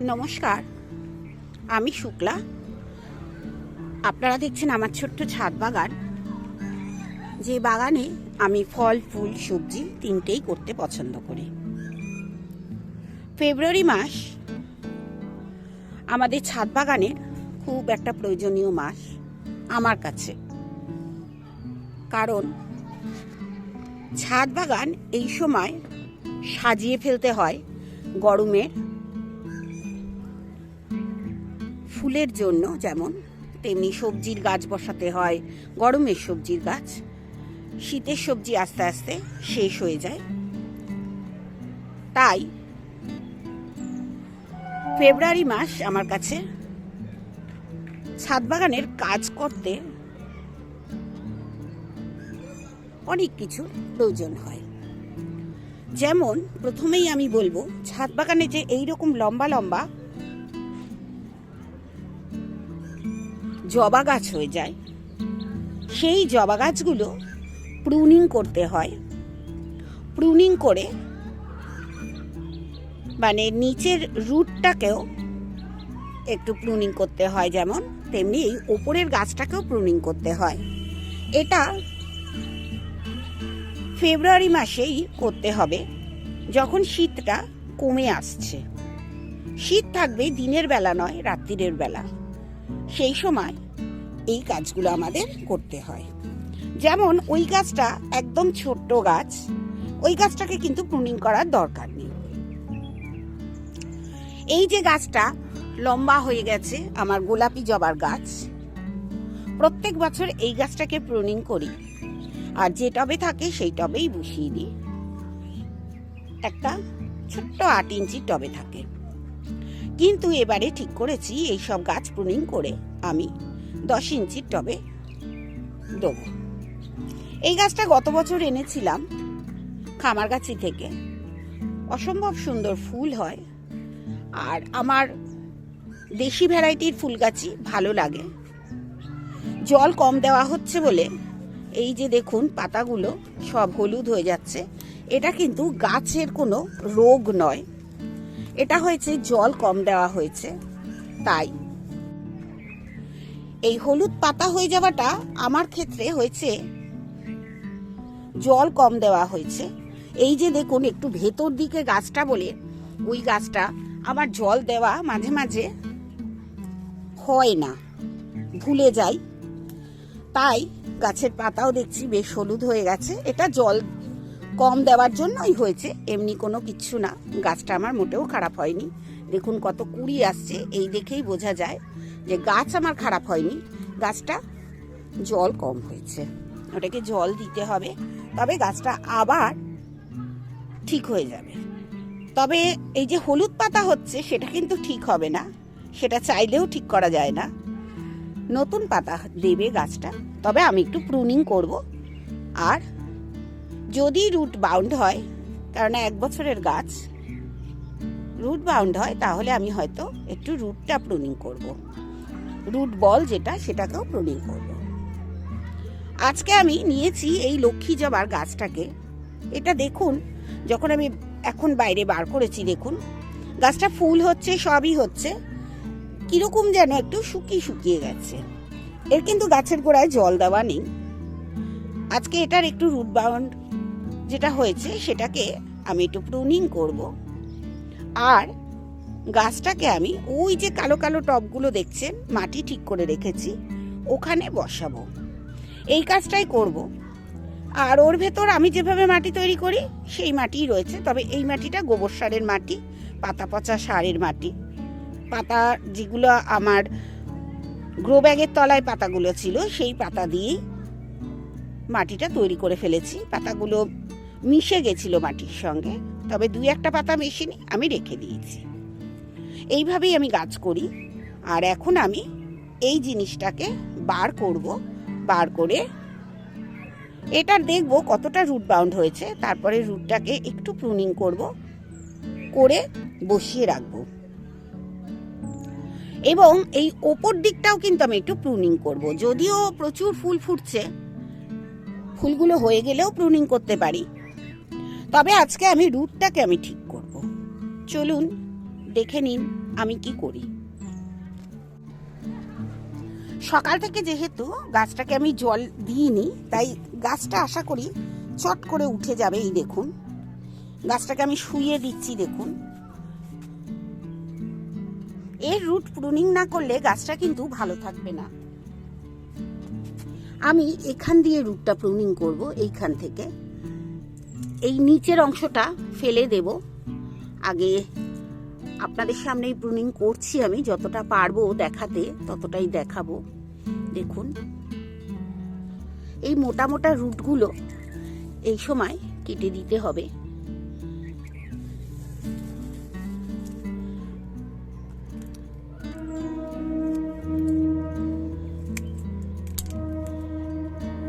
নমস্কার, আমি শুক্লা। আপনারা দেখছেন আমার ছোট্ট ছাদ বাগান। যে বাগানে আমি ফল, ফুল, সবজি তিনটেই করতে পছন্দ করি। ফেব্রুয়ারি মাস আমাদের ছাদ বাগানের খুব একটা প্রয়োজনীয় মাস আমার কাছে। কারণ ছাদ বাগান এই সময় সাজিয়ে ফেলতে হয় গরমের ফুলের জন্য যেমন, তেমনি সবজির গাছ বসাতে হয়, গরমের সবজির গাছ। শীতের সবজি আস্তে আস্তে শেষ হয়ে যায়। তাই ফেব্রুয়ারি মাস আমার কাছে ছাদ বাগানের কাজ করতে অনেক কিছু প্রয়োজন হয়। যেমন, প্রথমেই আমি বলব ছাদ বাগানে যে এইরকম লম্বা লম্বা জবা গাছ হয়ে যায়। সেই জবা গাছগুলো প্রুনিং করতে হয়। প্রুনিং করে মানে নিচের রুটটাকেও একটু প্রুনিং করতে হয় যেমন তেমনি এই ওপরের গাছটাকেও প্রুনিং করতে হয়। এটা ফেব্রুয়ারি মাসেই করতে হবে, যখন শীতটা কমে আসছে। শীত থাকবে দিনের বেলা নয় রাত্রিরের বেলা। সেই সময় এই কাজগুলো আমাদের করতে হয়। যেমন ওই গাছটা একদম ছোট্ট গাছ, ওই গাছটাকে কিন্তু প্রুনিং করার দরকার নেই। এই যে গাছটা লম্বা হয়ে গেছে, আমার গোলাপি জবার গাছ, প্রত্যেক বছর এই গাছটাকে প্রুনিং করি। আর যে টবে থাকে সেই টবেই বসিয়ে দিই। একটা ছোট্ট আট ইঞ্চি টবে থাকে। কিন্তু এবারে ঠিক করেছি এই সব গাছ প্রুনিং করে আমি দশ ইঞ্চির টবে দেবো। এই গাছটা গত বছর এনেছিলাম খামারগাছি থেকে। অসম্ভব সুন্দর ফুল হয় আর আমার দেশি ভ্যারাইটির ফুল গাছই ভালো লাগে। জল কম দেওয়া হচ্ছে বলে এই যে দেখুন পাতাগুলো সব হলুদ হয়ে যাচ্ছে, এটা কিন্তু গাছের কোনো রোগ নয়। এটা হয়েছে জল কম দেওয়া হয়েছে, তাই এই হলুদ পাতা হয়ে যাওয়াটা আমার ক্ষেত্রে হয়েছে। জল কম দেওয়া হয়েছে। এই যে দেখুন, একটু ভেতর দিকে গাছটা বলে, ওই গাছটা আমার জল দেওয়া মাঝে মাঝে হয় না, ভুলে যাই। তাই গাছের পাতাও দেখছি বেশ হলুদ হয়ে গেছে। এটা জল কম দেওয়ার জন্যই হয়েছে, এমনি কোনো কিচ্ছু না। গাছটা আমার মোটেও খারাপ হয়নি। দেখুন কত কুড়ি আসছে, এই দেখেই বোঝা যায়। যে গাছ আমার খারাপ হয়নি, গাছটা জল কম হয়েছে। ওটাকে জল দিতে হবে, তবে গাছটা আবার ঠিক হয়ে যাবে। তবে এই যে হলুদ পাতা হচ্ছে, সেটা কিন্তু ঠিক হবে না। সেটা চাইলেও ঠিক করা যায় না। নতুন পাতা দেবে গাছটা, তবে আমি একটু প্রুনিং করব। আর যদি রুট বাউন্ড হয়, কারণ এক বছরের গাছ রুট বাউন্ড হয়, তাহলে আমি হয়তো একটু রুটটা প্রুনিং করব। রুট বল যেটা, সেটাকেও প্রুনিং করব আজকে আমি নিয়েছি এই লক্ষ্মী জবার গাছটাকে। এটা দেখুন, যখন আমি এখন বাইরে বার করেছি, দেখুন, গাছটা ফুল হচ্ছে, সবই হচ্ছে, কীরকম যেন একটু শুকিয়ে শুকিয়ে গেছে। এর কিন্তু গাছের গোড়ায় জল দেওয়া নেই। আজকে এটার একটু রুট বাউন্ড যেটা হয়েছে, সেটাকে আমি একটু প্রুনিং করব। আর গাছটাকে আমি ওই যে কালো কালো টবগুলো দেখছেন, মাটি ঠিক করে রেখেছি, ওখানে বসাবো। এই কাজটাই করব। আর ওর ভেতর আমি যেভাবে মাটি তৈরি করি, সেই মাটিই রয়েছে। তবে এই মাটিটা গোবর সারের মাটি, পাতা পচা সারের মাটি। পাতা যেগুলো আমার গ্রো ব্যাগের তলায় পাতাগুলো ছিল, সেই পাতা দিয়েই মাটিটা তৈরি করে ফেলেছি। পাতাগুলো মিশে গেছিল মাটির সঙ্গে, তবে দুই একটা পাতা মেশিনি আমি রেখে দিয়েছি। এইভাবেই আমি গাছ করি। আর এখন আমি এই জিনিসটাকে বার করব, বার করে এটার দেখব কতটা রুট বাউন্ড হয়েছে। তারপরে রুটটাকে একটু প্রুনিং করব, করে বসিয়ে রাখব। এবং এই ওপর দিকটাও কিন্তু আমি একটু প্রুনিং করব। যদিও প্রচুর ফুল ফুটছে, ফুলগুলো হয়ে গেলেও প্রুনিং করতে পারি। তবে আজকে আমি রুটটাকে আমি ঠিক করব। চলুন দেখে নিন আমি কি করি। সকাল থেকে যেহেতু গাছটাকে আমি জল দিইনি, তাই গাছটা আশা করি চট করে উঠে যাবে এই দেখুন। গাছটাকে আমি শুয়ে দিচ্ছি দেখুন। এর রুট প্রুনিং না করলে গাছটা কিন্তু ভালো থাকবে না। আমি এখান দিয়ে রুটটা প্রুনিং করব, এইখান থেকে। এই নিচের অংশটা ফেলে দেব। আগে আপনাদের সামনেই প্রুনিং করছি আমি, যতটা পারব দেখাতে, ততটাই দেখাবো। দেখুন। এই মোটা মোটা রুটগুলো এই সময় কেটে দিতে হবে।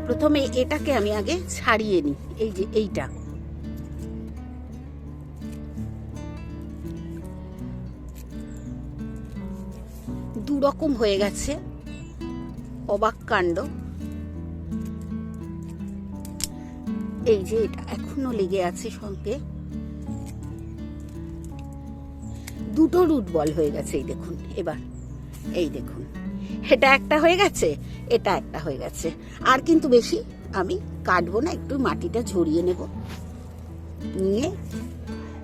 প্রথমে এটাকে আমি আগে ছাড়িয়ে নিই, এই যে এইটা। দুরকম হয়ে গেছে। অবাক কাণ্ড। এই যে এটা এখনও লেগে আছে সঙ্গে। দুটো রুট বল হয়ে গেছে, এই দেখুন, এবার। এই দেখুন, এটা একটা হয়ে গেছে, এটা একটা হয়ে গেছে। আর কিন্তু বেশি আমি কাটবো না, একটু মাটিটা ঝরিয়ে নেব। নিয়ে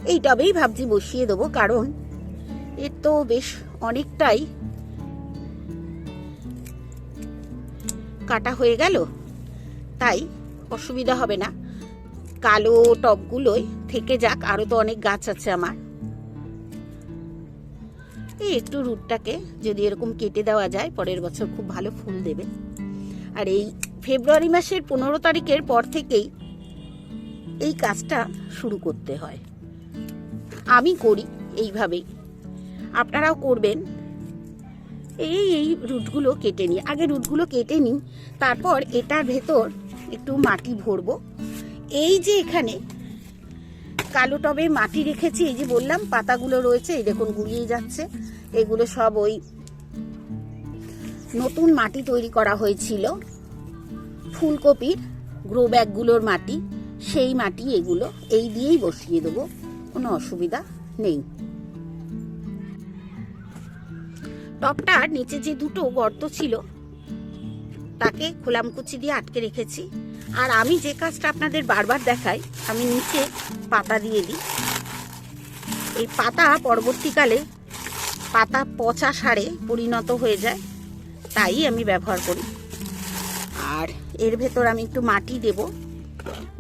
এই টবেই ভাবছি বসিয়ে দেবো, কারণ এর তো বেশ অনেকটাই কাটা হয়ে গেল? তাই অসুবিধা হবে না। কালো টবগুলোই থেকে যাক, আরও তো অনেক গাছ আছে আমার। এই একটু রুটটাকে যদি এরকম কেটে দেওয়া যায়, পরের বছর খুব ভালো ফুল দেবে। আর এই ফেব্রুয়ারি মাসের পনেরো তারিখের পর থেকেই এই কাজটা শুরু করতে হয়। আমি করি এইভাবেই। আপনারাও করবেন। এই এই রুটগুলো কেটে নিই। আগে রুটগুলো কেটে নিই, তারপর এটার ভেতর একটু মাটি ভরবো। এই যে এখানে কালো টবে মাটি রেখেছি, এই যে বললাম, পাতাগুলো রয়েছে, এই দেখুন গুড়িয়ে যাচ্ছে। এগুলো সব ওই নতুন মাটি তৈরি করা হয়েছিল। ফুলকপির গ্রো ব্যাগগুলোর মাটি, সেই মাটি এগুলো, এই দিয়েই বসিয়ে দেবো। কোনো অসুবিধা নেই। টপটার নিচে যে দুটো গর্ত ছিল, তাকে খোলামকুচি দিয়ে আটকে রেখেছি। আর আমি যে কাজটা আপনাদের বারবার দেখাই, আমি নিচে পাতা দিয়ে দিই। এই পাতা পরবর্তীকালে পাতা পচা সারে পরিণত হয়ে যায়, তাই আমি ব্যবহার করি। আর এর ভেতর আমি একটু মাটি দেব।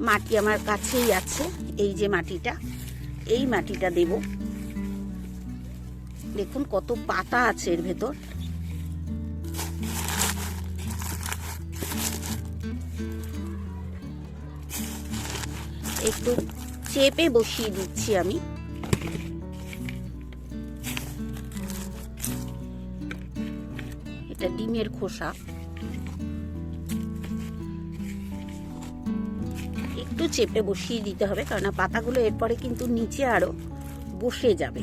মাটি আমার কাছেই আছে, এই যে মাটিটা, এই মাটিটা দেব। দেখুন কত পাতা আছে এর ভেতর। একটু চেপে বসিয়ে দিচ্ছি আমি। এটা ডিমের খোসা। একটু চেপে বসিয়ে দিতে হবে কারণ পাতাগুলো এরপরে কিন্তু নিচে আরও বসে যাবে।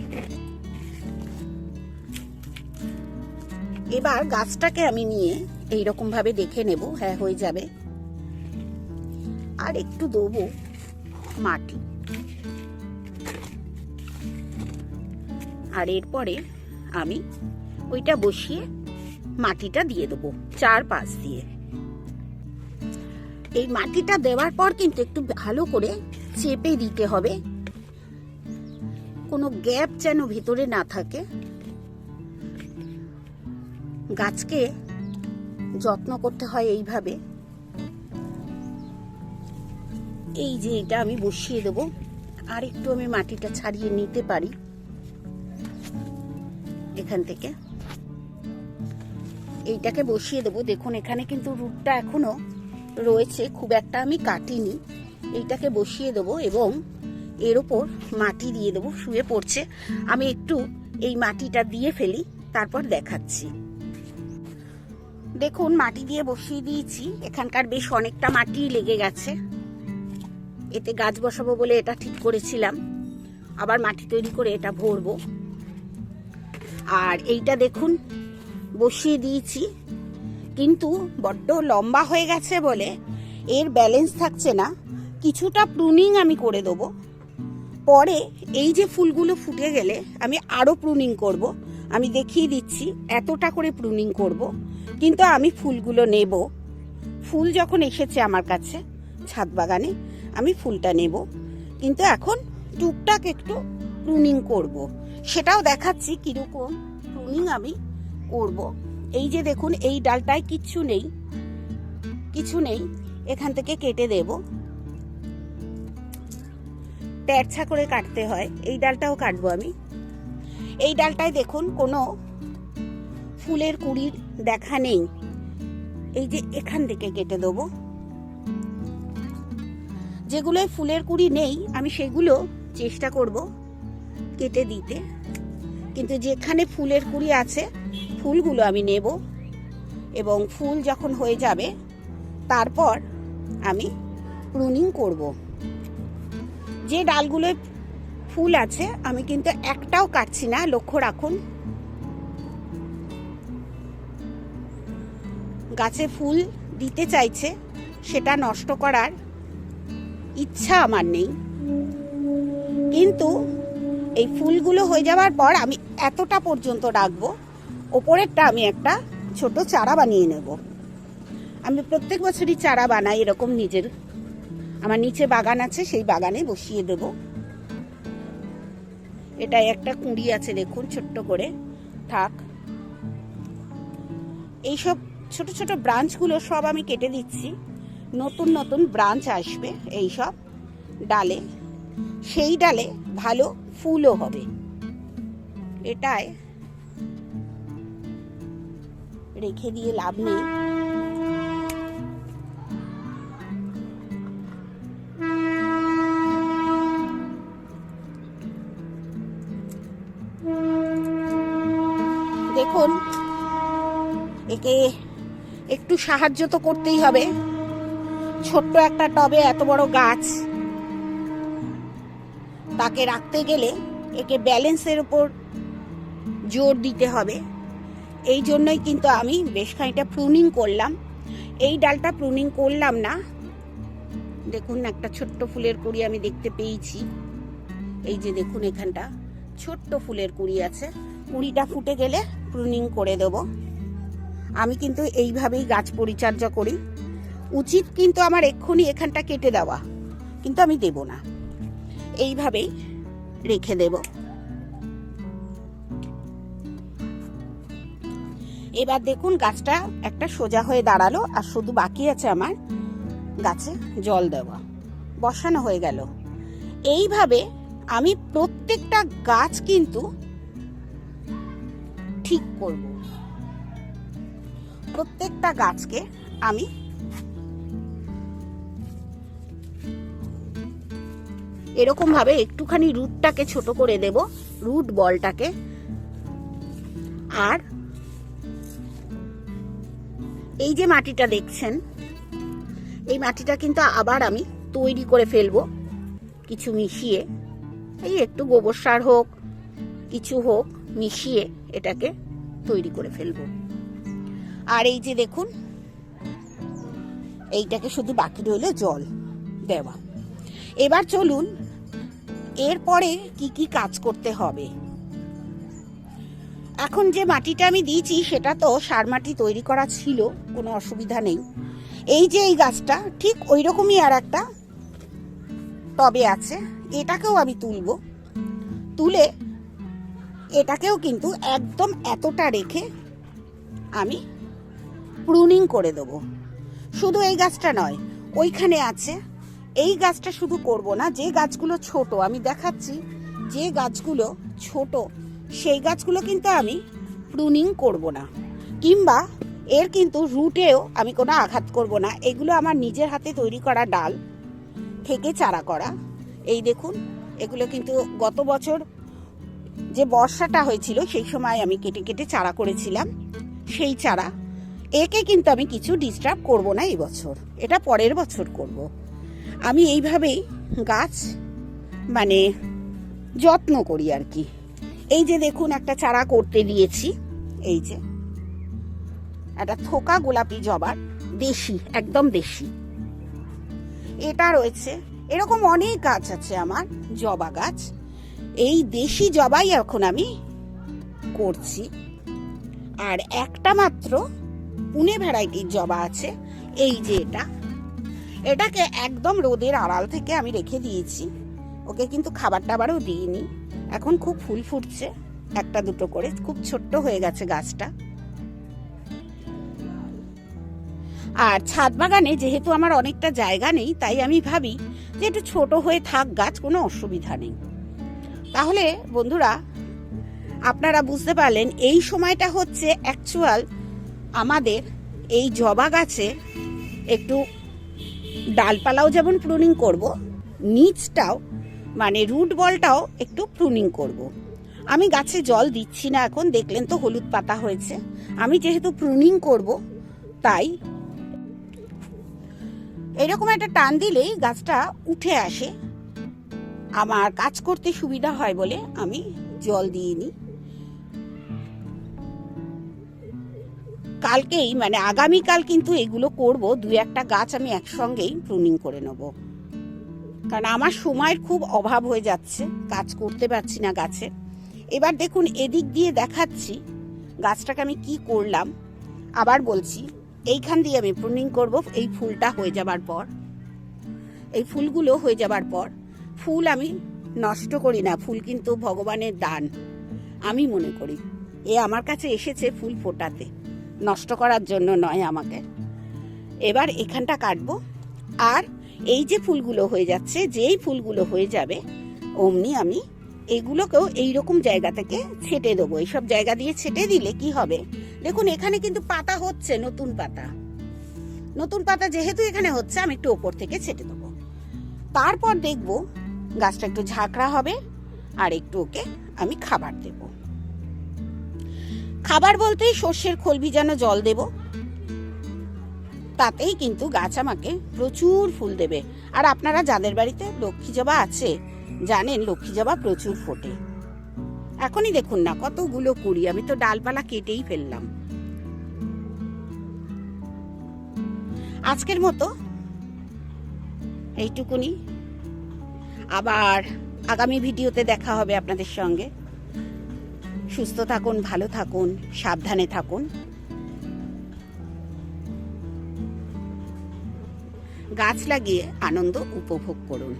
এবার গাছটাকে আমি নিয়ে এইরকম ভাবে দেখে নেব হ্যাঁ হয়ে যাবে। আর একটু দেবো মাটি। আর এরপরে আমি ওইটা বসিয়ে মাটিটা দিয়ে দেবো চার পাঁচ দিয়ে। এই মাটিটা দেওয়ার পর কিন্তু একটু ভালো করে চেপে দিতে হবে। কোনো গ্যাপ যেন ভিতরে না থাকে। গাছকে যত্ন করতে হয় এইভাবে। এই যে এটা আমি বসিয়ে দেবো। আর একটু আমি মাটিটা ছাড়িয়ে নিতে পারি। এখান থেকে। এইটাকে বসিয়ে দেবো। দেখুন, এখানে কিন্তু রুটটা এখনও রয়েছে। খুব একটা আমি কাটিনি। এইটাকে বসিয়ে দেবো এবং এর ওপর মাটি দিয়ে দেবো। শুয়ে পড়ছে। আমি একটু এই মাটিটা দিয়ে ফেলি, তারপর দেখাচ্ছি। দেখুন, মাটি দিয়ে বসিয়ে দিয়েছি। এখানকার বেশ অনেকটা মাটি লেগে গেছে। এতে গাছ বসাবো বলে এটা ঠিক করেছিলাম। আবার মাটি তৈরি করে এটা ভরবো। আর এইটা দেখুন, বসিয়ে দিয়েছি। কিন্তু বড্ড লম্বা হয়ে গেছে বলে এর ব্যালেন্স থাকছে না। কিছুটা প্রুনিং আমি করে দেবো। পরে এই যে ফুলগুলো ফুটে গেলে আমি আরও প্রুনিং করব। আমি দেখিয়ে দিচ্ছি, এতটা করে প্রুনিং করব। কিন্তু আমি ফুলগুলো নেব। ফুল যখন এসেছে আমার কাছে, ছাদ বাগানে, আমি ফুলটা নেব। কিন্তু এখন টুকটাক একটু প্রুনিং করব। সেটাও দেখাচ্ছি কীরকম প্রুনিং আমি করব। এই যে দেখুন, এই ডালটায় কিচ্ছু নেই, কিছু নেই, এখান থেকে কেটে দেব। তেরছা করে কাটতে হয়। এই ডালটাও কাটবো আমি। এই ডালটায় দেখুন, কোনো ফুলের কুড়ির দেখা নেই। এই যে এখান থেকে কেটে দেবো। যেগুলোয় ফুলের কুড়ি নেই, আমি সেগুলো চেষ্টা করব কেটে দিতে। কিন্তু যেখানে ফুলের কুড়ি আছে, ফুলগুলো আমি নেব এবং ফুল যখন হয়ে যাবে, তারপর আমি প্রুনিং করব। যে ডালগুলোয় ফুল আছে, আমি কিন্তু একটাও কাটছি না, লক্ষ্য রাখুন। গাছে ফুল দিতে চাইছে, সেটা নষ্ট করার ইচ্ছা আমার নেই। কিন্তু এই ফুলগুলো হয়ে যাওয়ার পর আমি এতটা পর্যন্ত রাখব, ওপরেরটা আমি একটা ছোট চারা বানিয়ে নেব। আমি প্রত্যেক বছরই চারা বানাই এরকম নিজের। আমার নিচে বাগান আছে, সেই বাগানে বসিয়ে দেব। এটাই একটা কুঁড়ি আছে, দেখুন, ছোট্ট করে। থাক। এইসব ছোট ছোট ব্রাঞ্চগুলো সব আমি কেটে দিচ্ছি। নতুন নতুন ব্রাঞ্চ আসবে এই সব ডালে। সেই ডালে ভালো ফুলও হবে। এটায় রেখে দিয়ে লাভ নেই। দেখুন, একে একটু সাহায্য তো করতেই হবে। ছোট্ট একটা টবে এত বড় গাছ। তাকে রাখতে গেলে একে ব্যালেন্সের উপর জোর দিতে হবে। এই জন্যই কিন্তু আমি বেশ খানিকটা প্রুনিং করলাম। এই ডালটা প্রুনিং করলাম না। দেখুন একটা ছোট্ট ফুলের কুড়ি আমি দেখতে পেয়েছি। এই যে দেখুন এখানটা, ছোট্ট ফুলের কুড়ি আছে। কুড়িটা ফুটে গেলে প্রুনিং করে দেব। আমি কিন্তু এইভাবেই গাছ পরিচর্যা করি। উচিত কিন্তু আমার এক্ষুনি এখানটা কেটে দেওয়া, কিন্তু আমি দেব না। এইভাবেই রেখে দেব। এবার দেখুন গাছটা একটা সোজা হয়ে দাঁড়াল, আর শুধু বাকি আছে আমার গাছে জল দেওয়া। বসানো হয়ে গেল। এইভাবে আমি প্রত্যেকটা গাছ কিন্তু ঠিক করব। প্রত্যেকটা গাছকে আমি এরকম ভাবে একটুখানি রুটটাকে ছোট করে দেব, রুট বলটাকে। আর এই যে মাটিটা দেখছেন, এই মাটিটা কিন্তু আবার আমি তৈরি করে ফেলব, কিছু মিশিয়ে। এই একটু গোবর সার হোক, কিছু হোক, মিশিয়ে এটাকে তৈরি করে ফেলব। আর এই যে দেখুন, এইটাকে শুধু বাকি রইলে জল দেওয়া। এবার চলুন, এরপরে কি কি কাজ করতে হবে। এখন যে মাটিটা আমি দিয়েছি, সেটা তো সার মাটি তৈরি করা ছিল, কোনো অসুবিধা নেই। এই যে এই গাছটা, ঠিক ওই রকমই আর একটা টবে আছে, এটাকেও আমি তুলব। তুলে এটাকেও কিন্তু একদম এতটা রেখে আমি প্রুনিং করে দেবো। শুধু এই গাছটা নয়, ওইখানে আছে। এই গাছটা শুধু করব না, যে গাছগুলো ছোট, আমি দেখাচ্ছি, যে গাছগুলো ছোট, সেই গাছগুলো কিন্তু আমি প্রুনিং করব না। কিংবা এর কিন্তু রুটেও আমি কোনো আঘাত করব না। এগুলো আমার নিজের হাতে তৈরি করা ডাল থেকে চারা করা। এই দেখুন, এগুলো কিন্তু গত বছর যে বর্ষাটা হয়েছিল, সেই সময় আমি কেটে কেটে চারা করেছিলাম। সেই চারা একে কিন্তু আমি কিছু ডিস্টার্ব করব না এই বছর। এটা পরের বছর করব। আমি এইভাবেই গাছ মানে যত্ন করি আর কি। এই যে দেখুন, একটা চারা করতে দিয়েছি। এই যে। একটা থোকা গোলাপি জবার, দেশি, একদম দেশি। এটা রয়েছে। এরকম অনেক গাছ আছে আমার, জবা গাছ। এই দেশি জবাই এখন আমি করছি। আর একটা মাত্র পুনে ভ্যারাইটির জবা আছে। এই যে এটা। এটাকে একদম রোদের আড়াল থেকে আমি রেখে দিয়েছি। ওকে কিন্তু খাবার টাবারও দিইনি। এখন খুব ফুল ফুটছে। একটা দুটো করে। খুব ছোট্ট হয়ে গেছে গাছটা। আর ছাদ বাগানে যেহেতু আমার অনেকটা জায়গা নেই, তাই আমি ভাবি যে একটু ছোট হয়ে থাক গাছ, কোনো অসুবিধা নেই। তাহলে বন্ধুরা, আপনারা বুঝতে পারলেন, এই সময়টা হচ্ছে অ্যাকচুয়াল আমাদের এই জবা গাছে একটু ডালপালাও যেমন প্রুনিং করব, নিচটাও মানে রুট বলটাও একটু প্রুনিং করব। আমি গাছে জল দিচ্ছি না এখন, দেখলেন তো হলুদ পাতা হয়েছে। আমি যেহেতু প্রুনিং করব, তাই এরকম একটা টান দিলেই গাছটা উঠে আসে। আমার কাজ করতে সুবিধা হয় বলে আমি জল দিয়ে নিই। কালকেই মানে আগামীকাল কিন্তু এগুলো করব, দুই একটা গাছ আমি একসঙ্গেই প্রুনিং করে নেব। কারণ আমার সময়ের খুব অভাব হয়ে যাচ্ছে, কাজ করতে পারছি না গাছে। এবার দেখুন, এদিক দিয়ে দেখাচ্ছি গাছটাকে আমি কি করলাম। আবার বলছি, এইখান দিয়ে আমি প্রুনিং করব, এই ফুলটা হয়ে যাবার পর। এই ফুলগুলো হয়ে যাবার পর, ফুল আমি নষ্ট করি না, ফুল কিন্তু ভগবানের দান। আমি মনে করি, এ আমার কাছে এসেছে ফুল ফোটাতে। নষ্ট করার জন্য নয় আমাকে। এবার এখানটা কাটবো। আর এই যে ফুলগুলো হয়ে যাচ্ছে, যেই ফুলগুলো হয়ে যাবে, অমনি আমি এগুলোকেও এইরকম জায়গা থেকে ছেটে দেবো। এইসব জায়গা দিয়ে ছেটে দিলে কি হবে? দেখুন, এখানে কিন্তু পাতা হচ্ছে, নতুন পাতা। নতুন পাতা যেহেতু এখানে হচ্ছে, আমি একটু ওপর থেকে ছেটে দেবো। তারপর দেখব গাছটা একটু ঝাঁকড়া হবে, আর একটু ওকে আমি খাবার দেব। খাবার বলতেই সর্ষের খোল ভিজানো জল দেব। তাতেই কিন্তু গাছ আমাকে প্রচুর ফুল দেবে। আর আপনারা যাদের বাড়িতে লক্ষ্মী জবা আছে, জানেন লক্ষ্মী জবা প্রচুর ফোটে। এখনই দেখুন না, কতগুলো কুড়ি, আমি তো ডালপালা কেটেই ফেললাম। আজকের মতো এইটুকুনি। আবার আগামী ভিডিওতে দেখা হবে আপনাদের সঙ্গে। সুস্থ থাকুন ভালো থাকুন সাবধানে থাকুন। গাছ লাগিয়ে আনন্দ উপভোগ করুন।